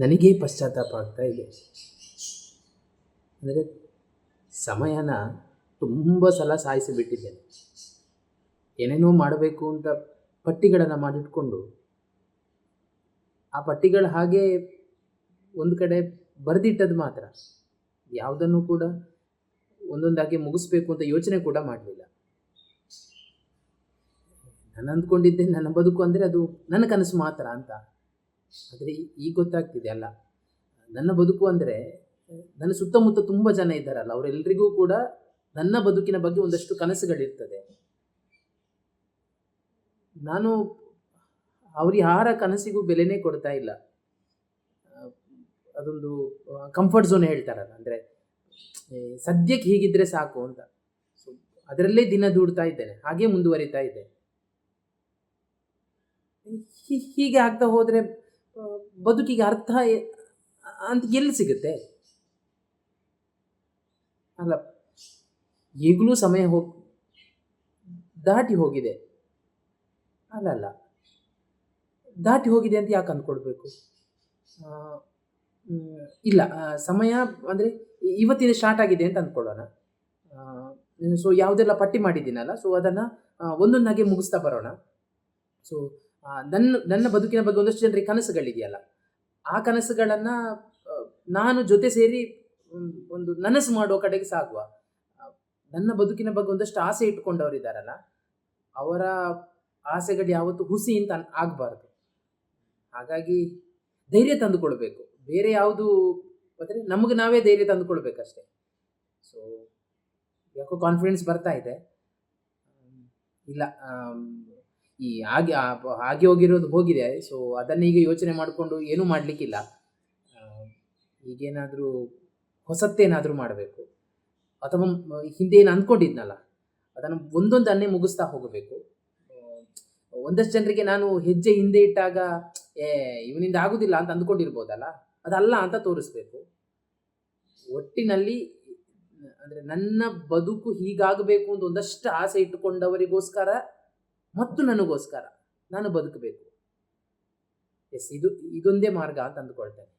ನನಗೇ ಪಶ್ಚಾತ್ತಾಪ ಆಗ್ತಾ ಇದೆ. ಅಂದರೆ ಸಮಯನ ತುಂಬ ಸಲ ಸಾಯಿಸಿಬಿಟ್ಟಿದ್ದೇನೆ ಏನೇನೋ ಮಾಡಬೇಕು ಅಂತ ಪಟ್ಟಿಗಳನ್ನು ಮಾಡಿಟ್ಕೊಂಡು ಆ ಪಟ್ಟಿಗಳು ಹಾಗೆ ಒಂದು ಕಡೆ ಬರೆದಿಟ್ಟದ್ದು ಮಾತ್ರ. ಯಾವುದನ್ನು ಕೂಡ ಒಂದೊಂದಾಗಿ ಮುಗಿಸ್ಬೇಕು ಅಂತ ಯೋಚನೆ ಕೂಡ ಮಾಡಲಿಲ್ಲ. ನಾನು ಅಂದ್ಕೊಂಡಿದ್ದೆ ನನ್ನ ಬದುಕು ಅಂದರೆ ಅದು ನನ್ನ ಕನಸು ಮಾತ್ರ ಅಂತ. ಆದರೆ ಈಗ ಗೊತ್ತಾಗ್ತಿದೆ ಅಲ್ಲ. ನನ್ನ ಬದುಕು ಅಂದರೆ, ನನ್ನ ಸುತ್ತಮುತ್ತ ತುಂಬ ಜನ ಇದ್ದಾರಲ್ಲ ಅವರೆಲ್ಲರಿಗೂ ಕೂಡ ನನ್ನ ಬದುಕಿನ ಬಗ್ಗೆ ಒಂದಷ್ಟು ಕನಸುಗಳಿರ್ತದೆ. ನಾನು ಅವ್ರಿಗೆ ಯಾರ ಕನಸಿಗೂ ಬೆಲೆನೇ ಕೊಡ್ತಾ ಇಲ್ಲ. ಅದೊಂದು ಕಂಫರ್ಟ್ ಝೋನ್ ಹೇಳ್ತಾರಲ್ಲ, ಅಂದರೆ ಸದ್ಯಕ್ಕೆ ಹೀಗಿದ್ರೆ ಸಾಕು ಅಂತ. ಸೊ ಅದರಲ್ಲೇ ದಿನ ದೂಡ್ತಾ ಇದ್ದೇನೆ, ಹಾಗೆ ಮುಂದುವರಿತಾ ಇದ್ದೆ ಹೀ- ಹೀಗೆ ಆಗ್ತಾ ಹೋದರೆ ಬದುಕಿಗೆ ಅರ್ಥ ಅಂತ ಎಲ್ಲಿ ಸಿಗುತ್ತೆ? ಅಲ್ಲ, ಈಗಲೂ ಸಮಯ ಹೋಗಿ ದಾಟಿ ಹೋಗಿದೆ. ಅಲ್ಲ ಅಲ್ಲ. ದಾಟಿ ಹೋಗಿದೆ ಅಂತ ಯಾಕೆ ಅಂದ್ಕೊಳ್ಬೇಕು ಇಲ್ಲ ಸಮಯ ಅಂದರೆ ಇವತ್ತಿನ ಸ್ಟಾರ್ಟ್ ಆಗಿದೆ ಅಂತ ಅಂದ್ಕೊಳ್ಳೋಣ. ಸೊ ಯಾವುದೆಲ್ಲ ಪಟ್ಟಿ ಮಾಡಿದ್ದೀನಲ್ಲ ಸೊ ಅದನ್ನು ಒಂದೊಂದಾಗೆ ಮುಗಿಸ್ತಾ ಬರೋಣ. ಸೊ ನನ್ನ ನನ್ನ ಬದುಕಿನ ಬಗ್ಗೆ ಒಂದಷ್ಟು ಜನರಿಗೆ ಕನಸುಗಳಿದೆಯಲ್ಲ. ಆ ಕನಸುಗಳನ್ನು ನಾನು ಜೊತೆ ಸೇರಿ ಒಂದು ನನಸು ಮಾಡುವ ಕಡೆಗೆ ಸಾಗುವ. ನನ್ನ ಬದುಕಿನ ಬಗ್ಗೆ ಒಂದಷ್ಟು ಆಸೆ ಇಟ್ಕೊಂಡವರಿದ್ದಾರಲ್ಲ ಅವರ ಆಸೆಗಳು ಯಾವತ್ತು ಹುಸಿ ಅಂತ ಆಗಬಾರ್ದು. ಹಾಗಾಗಿ ಧೈರ್ಯ ತಂದುಕೊಳ್ಬೇಕು. ಬೇರೆ ಯಾವುದು ಅಂದರೆ ನಮಗೆ ನಾವೇ ಧೈರ್ಯ ತಂದುಕೊಳ್ಬೇಕಷ್ಟೆ. ಸೊ ಯಾಕೋ ಕಾನ್ಫಿಡೆನ್ಸ್ ಬರ್ತಾ ಇದೆ. ಇಲ್ಲ ಈ ಆಗಿ ಹಾಗೆ ಹೋಗಿರೋದು ಹೋಗಿದೆ. ಸೊ ಅದನ್ನು ಈಗ ಯೋಚನೆ ಮಾಡಿಕೊಂಡು ಏನೂ ಮಾಡಲಿಕ್ಕಿಲ್ಲ. ಈಗೇನಾದರೂ ಹೊಸತ್ತೇನಾದರೂ ಮಾಡಬೇಕು. ಅಥವಾ ಹಿಂದೆ ಏನು ಅಂದ್ಕೊಂಡಿದ್ನಲ್ಲ, ಅದನ್ನು ಒಂದೊಂದನ್ನೇ ಮುಗಿಸ್ತಾ ಹೋಗಬೇಕು. ಒಂದಷ್ಟು ಜನರಿಗೆ ನಾನು ಹೆಜ್ಜೆ ಹಿಂದೆ ಇಟ್ಟಾಗ, ಏ, ಇವನಿಂದ ಆಗೋದಿಲ್ಲ ಅಂತ ಅಂದ್ಕೊಂಡಿರ್ಬೋದಲ್ಲ, ಅದಲ್ಲ ಅಂತ ತೋರಿಸ್ಬೇಕು. ಒಟ್ಟಿನಲ್ಲಿ, ಅಂದರೆ ನನ್ನ ಬದುಕು ಹೀಗಾಗಬೇಕು ಅಂತ ಒಂದಷ್ಟು ಆಸೆ ಇಟ್ಟುಕೊಂಡವರಿಗೋಸ್ಕರ ಮತ್ತು ನನಗೋಸ್ಕರ ನಾನು ಬದುಕಬೇಕು. ಎಸ್ ಇದು ಇದೊಂದೇ ಮಾರ್ಗ ಅಂತ ಅಂದ್ಕೊಳ್ತೇನೆ.